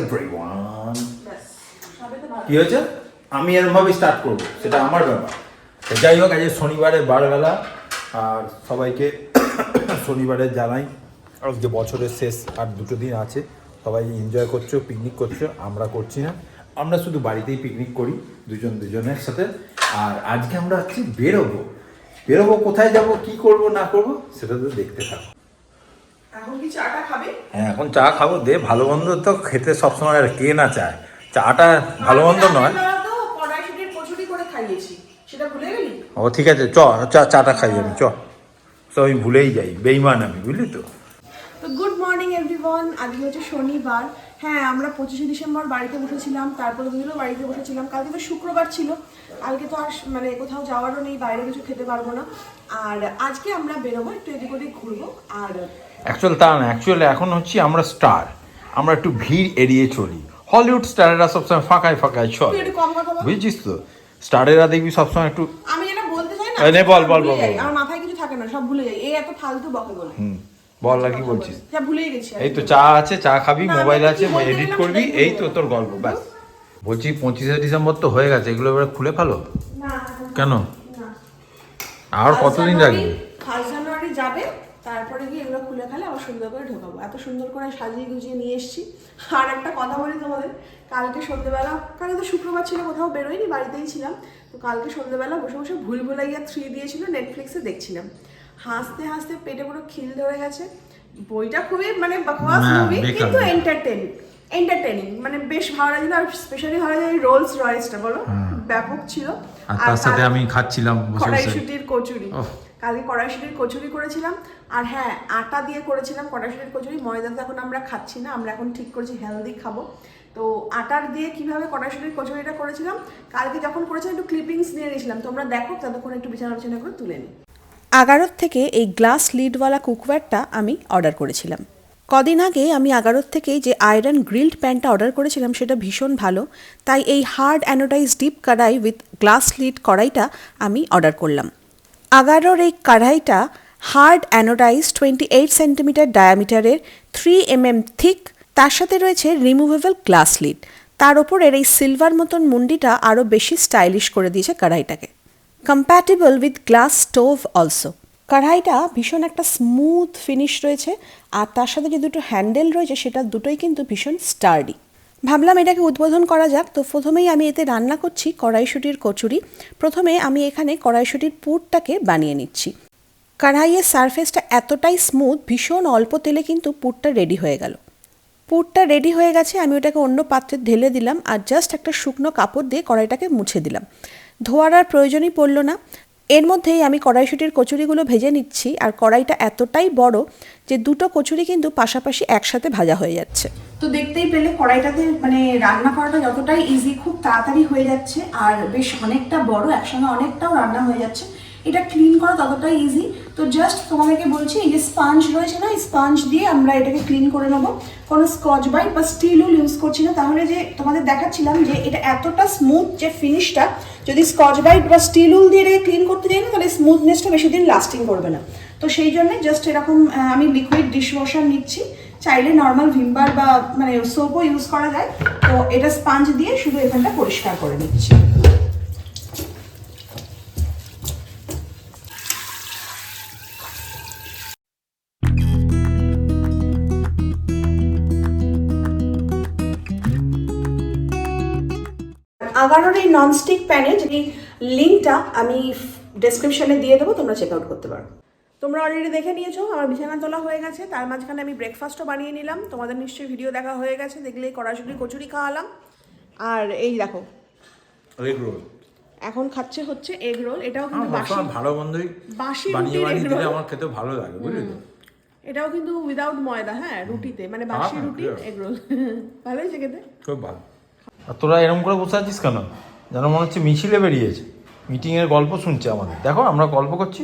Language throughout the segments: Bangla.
এভরিওয়ান কি হয়েছে? আমি স্টার্ট করব সেটা আমার ব্যাপার। তো যাই হোক আজ শনিবারের বারবেলা আর সবাইকে শনিবারে জানাই আজকে বছরের শেষ আর দুটো দিন আছে। সবাই এনজয় করছ পিকনিক করছ আমরা করছি না। আমরা শুধু বাড়িতেই পিকনিক করি দুজন দুজনের সাথে আর আজকে আমরা আজকে বেরোবো। বেরোবো কোথায় যাব কি করব না করব সেটা তো দেখতে থাকো। হ্যাঁ এখন চা খাব। দে ভালো মন্দ তো খেতে সবসময় আর কে না চায়। চাটা ভালো মন্দ নয়। আমরা তো কড়াইশুটির কচুরি করে খাইয়েছি। সেটা ভুলে গেলি? ও ঠিক আছে চ চা চাটা খাই আমি চ। তো আমি ভুলেই যাই বেইমান আমি বুঝলি তো? তো গুড মর্নিং এভরিওয়ান আজকে হচ্ছে শনিবার। হ্যাঁ আমরা পঁচিশে ডিসেম্বর বাড়িতে বসেছিলাম তারপরে দিনও বাড়িতে বসেছিলাম। কালকে তো শুক্রবার ছিল। কালকে তো আর মানে কোথাও যাওয়ারও নেই বাইরে কিছু খেতে পারব না। আর আজকে আমরা বেরোবো একটু এদিক ওদিক ঘুরবো। আর অ্যাকচুয়াল তা না অ্যাকচুয়ালি এখন হচ্ছে আমরা স্টার আমরা একটু ভিড় এড়িয়ে চলি। হলিউড স্টারেরা সবসময় ফাঁকায় ফাঁকায় চল। বুঝছিস তো? স্টারেরা দেখবি সবসময় একটু আমি যেটা বলতে চাই না নে, বল, বল, বল। আমার মাথায় কিছু থাকে না সব ভুলে যাই। এই এত ফালতু বকে বলে। হুম বল আর কি বলছিস? যা ভুলেই গেছি এই তো চা আছে চা খাবি মোবাইল আছে এডিট করবি। এই তো তোর গল্প ব্যাস। বলছি পঁচিশে ডিসেম্বর তো হয়ে গেছে এগুলো এবার খুলে ফেলো। কেন? আর কতদিন রাখবি ফার্স্ট জানুয়ারি যাবে। তারপরে গিয়ে এগুলো খুলে খেলে আবার সুন্দর করে ঢোকাবো। এত সুন্দর করে সাজিয়ে গুজিয়ে নিয়ে এসেছি। আর একটা কথা বলি তোমাদের কালকে সন্ধ্যেবেলা কালকে তো শুক্রবার ছিল কোথাও বেরোয়নি বাড়িতেই ছিলাম। তো কালকে সন্ধ্যেবেলা বসে বসে ভুল ভুলাইয়া থ্রি দিয়েছিল নেটফ্লিক্সে দেখছিলাম। হাসতে হাসতে পেটে পুরো খিল ধরে গেছে। বইটা খুবই মানে বাকওয়াস মুভি কিন্তু। এন্টারটেন এন্টারটেনিং মানে বেশ ভালো লাগছিল আর স্পেশালি ভালো লাগে রোলস রয়েসটা বলো? ব্যাপক ছিল। আর তার সাথে আমি খাচ্ছিলাম কড়াইশুটির কচুরি। কালকে কড়াইশুটির কচুরি করেছিলাম। আর হ্যাঁ আটা দিয়ে করেছিলাম কড়াইশুটির কচুরি। ময়দা তো এখন আমরা খাচ্ছি না, আমরা এখন ঠিক করেছি হেলদি খাব। তো আটার দিয়ে কীভাবে কড়াইশুটির কচুরিটা করেছিলাম? কালকে যখন করেছিলাম একটু ক্লিপিংস নিয়ে নিয়েছিলাম। তোমরা দেখো, ততক্ষণ একটু বিছানা বিছানা করে তুলে নিই আগারোর থেকে এই গ্লাস লিডওয়ালা কুকওয়্যারটা আমি অর্ডার করেছিলাম। কদিন আগে আমি আগারোর থেকে যে আয়রন গ্রিলড প্যানটা অর্ডার করেছিলাম, সেটা ভীষণ ভালো। তাই এই হার্ড অ্যানোডাইজ ডিপ কড়াই উইথ গ্লাস লিড কড়াইটা আমি অর্ডার করলাম। আগারোর এই কড়াইটা hard anodise twenty eight centimetre ডায়ামিটারের three M M thick তার সাথে রয়েছে রিমুভেবল গ্লাস লিড তার ওপরের এই সিলভার মতন মুন্ডিটা আরও বেশি স্টাইলিশ করে দিয়েছে কড়াইটাকে। Compatible with glass stove also কড়াইটা ভীষণ একটা স্মুথ ফিনিশ রয়েছে, আর তার সাথে যে দুটো হ্যান্ডেল রয়েছে, সেটা দুটোই কিন্তু ভীষণ স্টার্ডি ভাবলাম এটাকে উদ্বোধন করা যাক। তো প্রথমেই আমি এতে রান্না করছি কড়াইশুটির কচুরি। প্রথমে আমি এখানে কড়াইশুটির পুরটাকে বানিয়ে নিচ্ছি। কড়াইয়ের সারফেসটা এতটাই স্মুথ ভীষণ অল্প তেলে কিন্তু পুরটা রেডি হয়ে গেল। পুরটা রেডি হয়ে গেছে, আমি ওটাকে অন্য পাত্রে ঢেলে দিলাম আর জাস্ট একটা শুকনো কাপড় দিয়ে কড়াইটাকে মুছে দিলাম। ধোয়ার আর প্রয়োজনই পড়ল না। এর মধ্যেই আমি কড়াইশুটির কচুরিগুলো ভেজে নিচ্ছি, আর কড়াইটা এতটাই বড় যে দুটো কচুরি কিন্তু পাশাপাশি একসাথে ভাজা হয়ে যাচ্ছে। তো দেখতেই পেলে কড়াইটাতে মানে রান্না করাটা যতটাই ইজি খুব তাড়াতাড়ি হয়ে যাচ্ছে, আর বেশ অনেকটা বড়, একসঙ্গে অনেকটাও রান্না হয়ে যাচ্ছে। এটা ক্লিন করা ততটাই ইজি তো জাস্ট তোমাদেরকে বলছি, এই যে স্পাঞ্জ রয়েছে না স্পাঞ্জ দিয়ে আমরা এটাকে ক্লিন করে নেব। কোনো স্কচ বাইট বা স্টিল উল ইউজ করছি না। তাহলে যে তোমাদের দেখাচ্ছিলাম যে এটা এতটা স্মুথ যে ফিনিশটা যদি স্কচ বাইট বা স্টিল উল দিয়ে এটাকে ক্লিন করতে যাই না, তাহলে স্মুথনেসটা বেশি দিন লাস্টিং করবে না। তো সেই জন্য জাস্ট এরকম আমি লিকুইড ডিশওয়াশার নিচ্ছি। চাইলে নর্মাল ভিমবার বা মানে সোপও ইউজ করা যায়। তো এটা স্পাঞ্জ দিয়ে শুধু এখানটা পরিষ্কার করে নিচ্ছি। আগানোর এই ননস্টিক প্যানে যদি লিঙ্কটা আমি ডেসক্রিপশনে দিয়ে দেবো তোমরা চেক আউট করতে পারো। তোমরা অলরেডি দেখে নিয়েছো আমার বিছানা তোলা হয়ে গেছে। তার মাঝখানে আমি ব্রেকফাস্টও বানিয়ে নিলাম। তোমাদের নিশ্চয়ই ভিডিও দেখা হয়ে গেছে দেখলে কড়াশুটি কচুরি খাওয়ালাম। আর এই দেখো এখন খাচ্ছে হচ্ছে এগ রোল এটাও কিন্তু বাসি ভালো বন্ধুই বাসি বানিয়ে বানিয়ে দিলে আমার খেতে ভালো লাগে বুঝলি তো? এটাও কিন্তু উইদাউট ময়দা হ্যাঁ রুটিতে মানে বাসি রুটি। এগ রোল ভালো হয়েছে খেতে? খুব ভালো। আর তোরা এরকম করে বসে আছিস কেন? যেন মনে হচ্ছে মিছিলে বেরিয়েছে। মিটিংয়ের গল্প শুনছে আমাদের। দেখো আমরা গল্প করছি।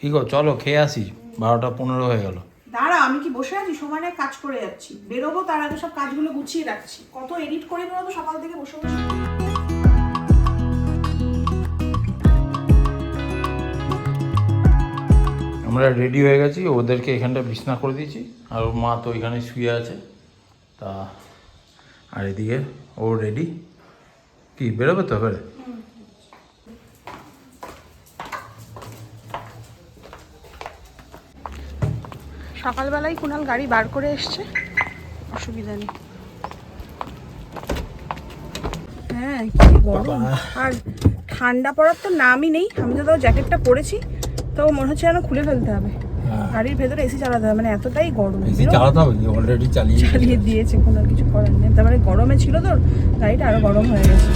কি গো চলো খেয়ে আসি। বারোটা পনেরো হয়ে গেল। দাঁড়া আমি কি বসে আছি? সমানে কাজ করে যাচ্ছি। বেরোবো তার আগে সব কাজগুলো গুছিয়ে রাখছি। কত এডিট করে বেরোবো সকাল থেকে বসে বসে। আমরা রেডি হয়ে গেছি। ওদেরকে এখানটা বিছনা করে দিয়েছি। আর মা তো এখানে শুয়ে আছে। তা আর এদিকে ও রেডি কি বেরোবে তো এবারে? সকালবেলায় কুনাল গাড়ি বার করে এসছে। অসুবিধা নেই। হ্যাঁ কি গরম। আর ঠান্ডা পড়ার তো নামই নেই। আমি তো তাও জ্যাকেটটা পরেছি। তো মনে হচ্ছে যেন খুলে ফেলতে হবে। গাড়ির ভেতরে এসি চালাতে হবে মানে এতটাই গরম এসি চালাতে হবে অলরেডি চালিয়ে চালিয়ে দিয়েছে। কোনো কিছু করার নেই। তারপরে গরমে ছিল তো গাড়িটা আরও গরম হয়ে গেছে।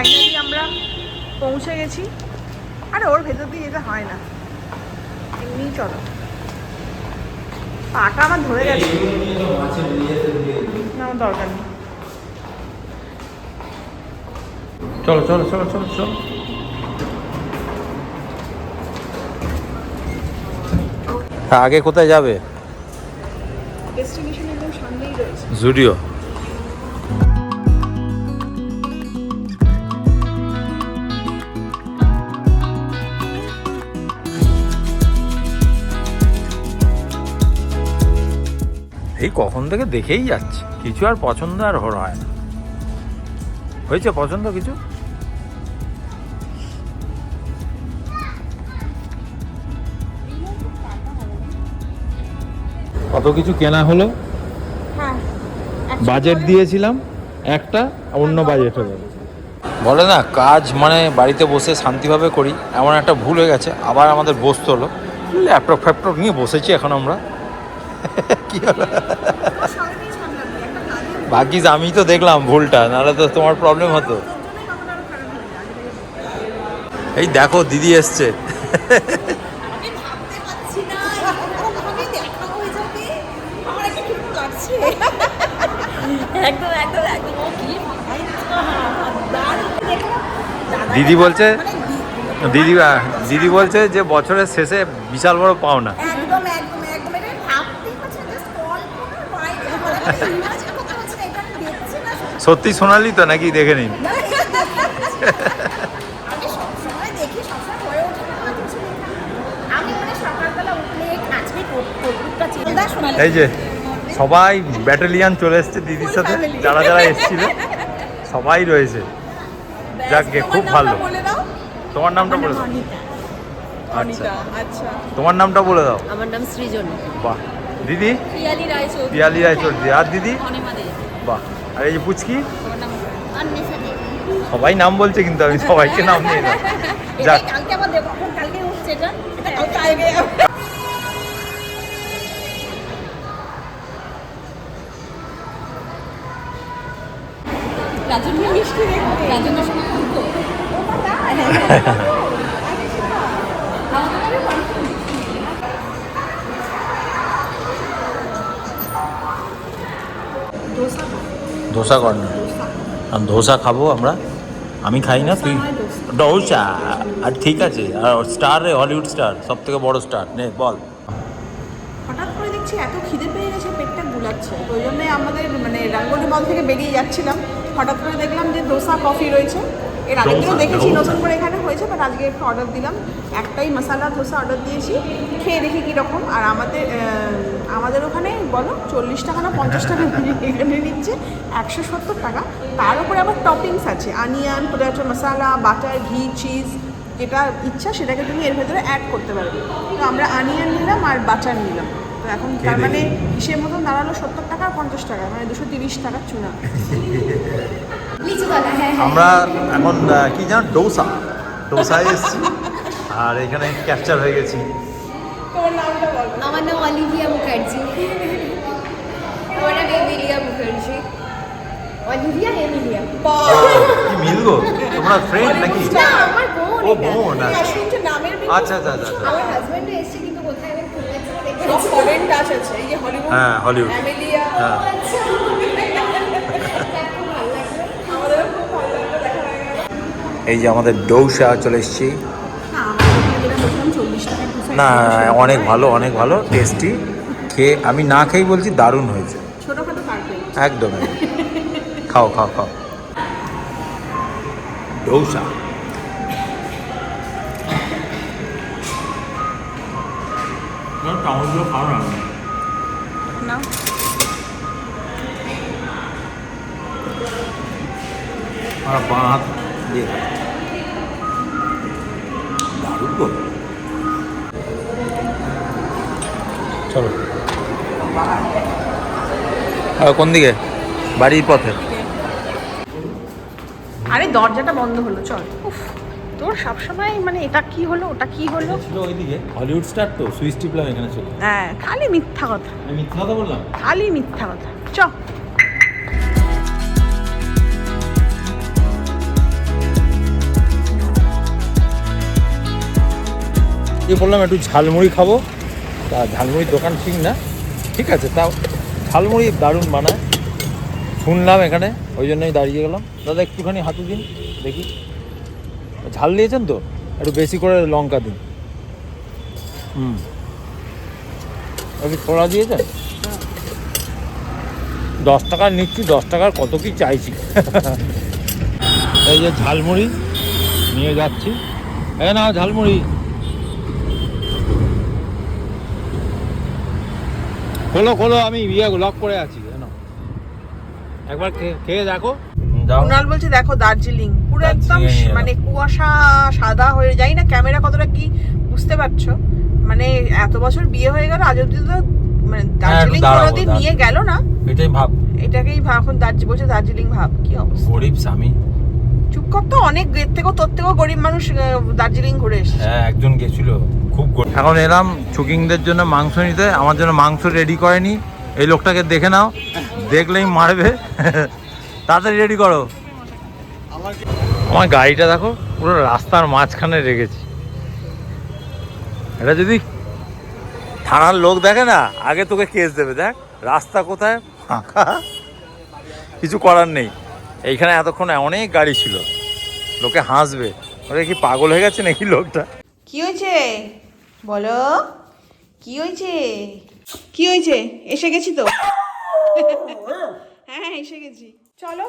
ফাইনালি আমরা পৌঁছে গেছি। আরে ওর ভেতর দিয়ে যেতে হয় না। এমনি চলো। পাটা আমার ধরে গেছে। না আমার দরকার নেই। চলো চলো চলো চলো চলো। আগে কোথায় যাবে? ডেস্টিনেশন একদম সামনেই রয়েছে। জুডিও এই কখন থেকে দেখেই যাচ্ছে। কিছু আর পছন্দ আর হর হয় না। হয়েছে পছন্দ কিছু? কত কিছু কেনা হলো? হ্যাঁ বাজেট দিয়েছিলাম একটা অন্য বাজেট হলো। বলে না কাজ মানে বাড়িতে বসে শান্তিভাবে করি এমন একটা ভুল হয়ে গেছে আবার আমাদের বসতে হলো। ল্যাপটপ ফ্যাপটপ নিয়ে বসেছি এখন আমরা। কি হলো ভাগ্যিস আমি তো দেখলাম ভুলটা, নাহলে তো তোমার প্রবলেম হতো। এই দেখো, দিদি এসছে। দিদি বলছে, দিদি দিদি বলছে যে বছরের শেষে বিশাল বড় পাওনা একদম একদম একদম এটা ভাবতেই পারছি না জাস্ট কল্পনার বাইরে মানে ইমাজিন করতে পারছি না এটা আমি দেখছি না সত্যি সোনালি তো নাকি দেখে নিন। এই যে সবাই ব্যাটালিয়ান চলে এসছে দিদির সাথে যারা যারা এসেছিল সবাই রয়েছে। যাকে খুব ভালো। তোমার নামটা বলে দাও। আচ্ছা। আচ্ছা। তোমার নামটা বলে দাও। আমার নাম সৃজন। বাহ। দিদি? পিয়ালি রায়চৌধুরী। আর দিদি? বাহ। আর এই যে পুচকি? সবাই নাম বলছে কিন্তু আমি সবাইকে নাম নিয়ে না। যাক। রাজন্য মিষ্টি। ধোসা কর না। আর ধোসা খাব আমরা। আমি খাই না তুই ডোসা আর ঠিক আছে আর স্টার রে হলিউড স্টার সব থেকে বড় স্টার নে বল। হঠাৎ করে দেখছি এত খিদে পেয়ে গেছে পেটটা গুলাচ্ছে। ওই জন্যই আমাদের মানে রাঙ্গলি মল থেকে বেরিয়ে যাচ্ছিলাম। হঠাৎ করে দেখলাম যে দোসা কফি রয়েছে। এর আগে দেখেছি নতুন করে এখানে হয়েছে বাট আজকে একটু অর্ডার দিলাম। একটাই মশালা ধোসা অর্ডার দিয়েছি। খেয়ে দেখি কীরকম। আর আমাদের আমাদের ওখানে বলো চল্লিশ টাকা না পঞ্চাশ টাকা এখানে নিচ্ছে একশো সত্তর টাকা। তার উপরে আবার টপিংস আছে। Onion potato masala butter ghee cheese যেটা ইচ্ছা সেটাকে তুমি এর ভেতরে অ্যাড করতে পারবে। তো আমরা আনিয়ান নিলাম আর বাটার নিলাম। তো এখন তার মানে। হিসেব মতন দাঁড়াল সত্তর টাকা আর পঞ্চাশ টাকা মানে দুশো তিরিশ টাকার চুনা। হ্যাঁ হ্যাঁ। আমরা এখন কি জানো ডোসা। ডোসায় এসেছি। আর এখানে ক্যাপচার হয়ে গেছি। তোমার নামটা বলো। আমার নাম অলিভিয়া মুখার্জি। আমার নাম এমিলিয়া মুখার্জি। Olivia Emilia. কি তোমরা ফ্রেন্ড নাকি? না আমার বোন ও বোন আচ্ছা। নামের আচ্ছা আচ্ছা আচ্ছা আমার হাজব্যান্ডও এসছে কিন্তু কোথায় আমি খুঁজে টাচ আছে এই যে হলিউড হ্যাঁ হলিউড অ্যামেলিয়া হ্যাঁ। গেল। এই যে আমাদের ডৌসা চলে এসেছি। চল্লিশ টাকা না অনেক ভালো অনেক ভালো টেস্টি খেয়ে আমি না খেয়েই বলছি দারুণ হয়েছে। ছোটোখাটো একদম একদম। খাও খাও খাও। ডোসা চামচগুলো খাও না। না। আর বাঁ হাত দিয়ে। দারুণ চলো। কোন দিকে? বাড়ির পথে। আরে দরজাটা বন্ধ হলো চল। উফ তোর সবসময় মানে এটা কি হলো ওটা কি হলো? ছিল ওইদিকে হলিউড স্টার তো সুইচ টিপলাম এখানে ছিল। হ্যাঁ খালি মিথ্যা কথা। আমি মিথ্যা কথা বললাম? খালি মিথ্যা কথা। চ। বললাম একটু ঝালমুড়ি খাব? তা ঝালমুড়ির দোকান ঠিক না? ঠিক আছে তাও ঝালমুড়ি দারুণ বানায়। শুনলাম এখানে, ওই জন্যই দাঁড়িয়ে গেলাম। দাদা, একটুখানি হাতু দিন, দেখি। ঝাল দিয়েছেন তো? একটু বেশি করে লঙ্কা দিন। হুম। একটু ছোড়া দিয়েছেন? দশ টাকা নিচ্ছি, দশ টাকার কত কি চাইছি। এই যে ঝালমুড়ি, নিয়ে যাচ্ছি। এই না ঝালমুড়ি। খোলো খোলো আমি ইয়ে লক করে আছি জানো। একবার খেয়ে দেখো। যাও। কুনাল বলছে দেখো দার্জিলিং। পুরো একদম মানে কুয়াশা সাদা হয়ে যাই না ক্যামেরা কতটা কি বুঝতে পারছ? মানে এত বছর বিয়ে হয়ে গেল আজ অব্দি তো মানে দার্জিলিং দাঁড়াবো, কোনোদিন নিয়ে গেল না। এটাই ভাব। এটাকেই ভাব এখন দার্জি বলছে দার্জিলিং ভাব কি অবস্থা? গরিব স্বামী। চুপ কর তো অনেক এর থেকেও তোর থেকেও গরিব মানুষ দার্জিলিং ঘুরে এসেছে। হ্যাঁ একজন গেছিল। খুব এখন এলাম চুকিংদের জন্য মাংস নিতে আমার জন্য মাংস রেডি করেনি। এই লোকটাকে দেখে নাও দেখলেই মারবে। তাড়াতাড়ি রেডি করো। আমার গাড়িটা দেখো পুরো রাস্তার মাঝখানে রেখেছি। এটা যদি থানার লোক দেখে না আগে তোকে কেস দেবে দেখ রাস্তা কোথায় ফাঁকা। কিছু করার নেই। এইখানে এতক্ষণ অনেক গাড়ি ছিল। লোকে হাসবে। ওরা কি পাগল হয়ে গেছে নাকি লোকটা? কি হয়েছে? বলো, কি হয়েছে? কি হয়েছে? এসে গেছি তো? হ্যাঁ এসে গেছি। চলো।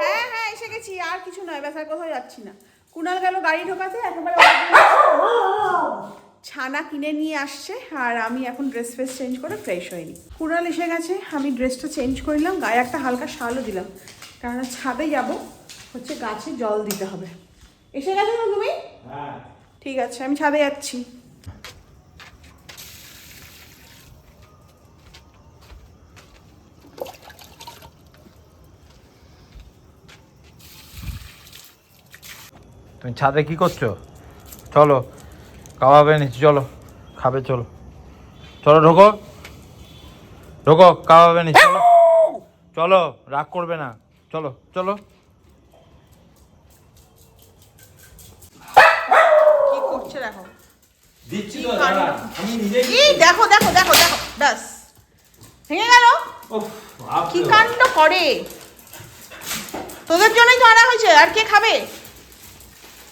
হ্যাঁ হ্যাঁ এসে গেছি। আর কিছু নয়, ব্যাস, আর কোথাও যাচ্ছি না। কুনাল গেল গাড়ি ঢোকাতে, একেবারে ছানা কিনে নিয়ে আসছে, আর আমি এখন ড্রেস ফ্রেস চেঞ্জ করে ফ্রেশ হইনি। কুনাল এসে গেছে, আমি ড্রেসটা চেঞ্জ করলাম, গায়ে একটা হালকা শালও দিলাম। কারণ ছাদে যাব, হচ্ছে গাছে জল দিতে হবে। এসে গেছো তুমি? ঠিক আছে, আমি ছাদে যাচ্ছি। তুমি ছাদে কি করছ? চলো কাবাব এনেছি চলো, খাবে, চলো। চলো, ঢোকো। ঢোকো কাবাব এনেছি চলো। চলো, রাগ করবে না। চলো চলো কি করছে দেখো দিচ্ছি তো, দাঁড়া। আমি নিজে কি? দেখো দেখো দেখো দেখো ব্যাস। ভেঙে গেল? কি কাণ্ড করে? তোদের জন্যই তো আনা হয়েছে আর কে খাবে?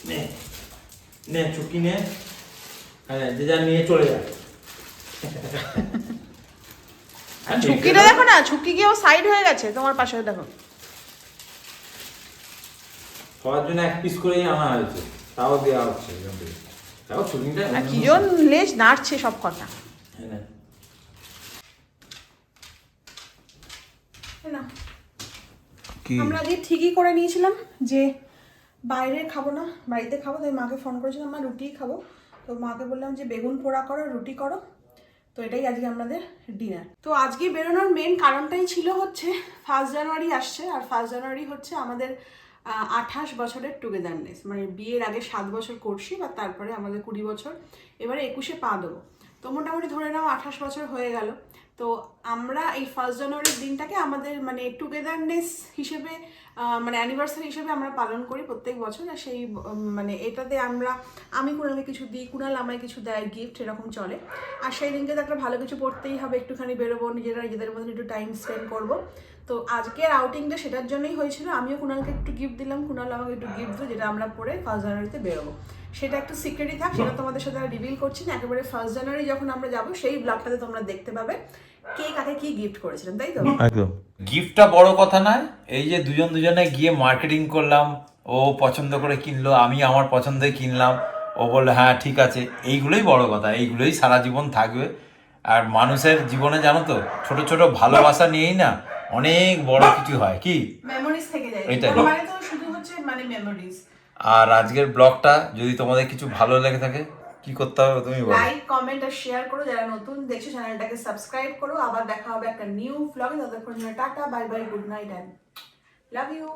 নে নে চুকি নে। হ্যাঁ যে যা নিয়ে চলে যা। ঝুঁকিটা দেখো না ঝুঁকি গিয়েও সাইড হয়ে গেছে তোমার পাশে দেখো। সবার জন্য এক পিস করেই আনা হয়েছে তাও দেওয়া হচ্ছে আর কিজন লেজ নাড়ছে সব কথা। হ্যাঁ, না। না আমরা আজকে ঠিকই করে নিয়েছিলাম যে বাইরে খাব না বাড়িতে খাব তাই মাকে ফোন করেছিলাম মা রুটিই খাব। তো মাকে বললাম যে বেগুন পোড়া করো রুটি করো। তো এটাই আজকে আমাদের ডিনার তো আজকে বেরোনোর মেন কারণটাই ছিল হচ্ছে ফার্স্ট জানুয়ারি আসছে আর ফার্স্ট জানুয়ারি হচ্ছে আমাদের আঠাশ বছরের টুগেদারনেস মানে বিয়ের আগে সাত বছর করছি, বা তারপরে আমাদের কুড়ি বছর, এবারে একুশে পা দেবো। তো মোটামুটি ধরে নাও আঠাশ বছর হয়ে গেল। তো আমরা এই ফার্স্ট জানুয়ারির দিনটাকে আমাদের মানে টুগেদারনেস হিসেবে মানে অ্যানিভার্সারি হিসেবে আমরা পালন করি প্রত্যেক বছর। আর সেই মানে এটাতে আমরা, আমি কুণালকে কিছু দিই, কুণাল আমায় কিছু দেয় গিফট এরকম চলে। আর সেই দিনকে তো একটা ভালো কিছু পড়তেই হবে, একটুখানি বেরোবো, নিজেরা নিজেদের মধ্যে একটু টাইম স্পেন্ড করব। তো আজকের আউটিংটা সেটার জন্যই হয়েছিল, আমিও কুণালকে একটু গিফট দিলাম, কুণাল আমাকে একটু গিফট দিল, যেটা আমরা পরে ফার্স্ট জানুয়ারিতে বেরোবো। সেটা একটু সিক্রেটই থাক, সেটা তোমাদের সাথে রিভিল করছি না। একেবারে ফার্স্ট জানুয়ারি যখন আমরা যাব, সেই ব্লগটাতে তোমরা দেখতে পাবে। কে কাকে কি গিফট করেছিলেন তাই তো? একদম। গিফটটা বড় কথা নয় এই যে দুজন দুজনে গিয়ে মার্কেটিং করলাম ও পছন্দ করে কিনলো আমি আমার পছন্দে কিনলাম ও বলল হ্যাঁ ঠিক আছে। এইগুলোই বড় কথা এইগুলোই সারা জীবন থাকবে। আর মানুষের জীবনে জানো তো ছোট ছোট ভালোবাসা নিয়েই না অনেক বড় কিছু হয় কি? মেমোরিজ থেকে যায়। এটাই। মানে তো শুধু হচ্ছে মানে মেমোরিজ আর আজকের ব্লগটা যদি তোমাদের কিছু ভালো লেগে থাকে কি করতে হবে তুমি বলো। লাইক কমেন্ট আর শেয়ার করো। যারা নতুন, দেখছ চ্যানেলটাকে সাবস্ক্রাইব করো। আবার দেখা হবে একটা নিউ ব্লগে ততক্ষণ tata bye bye good night and love you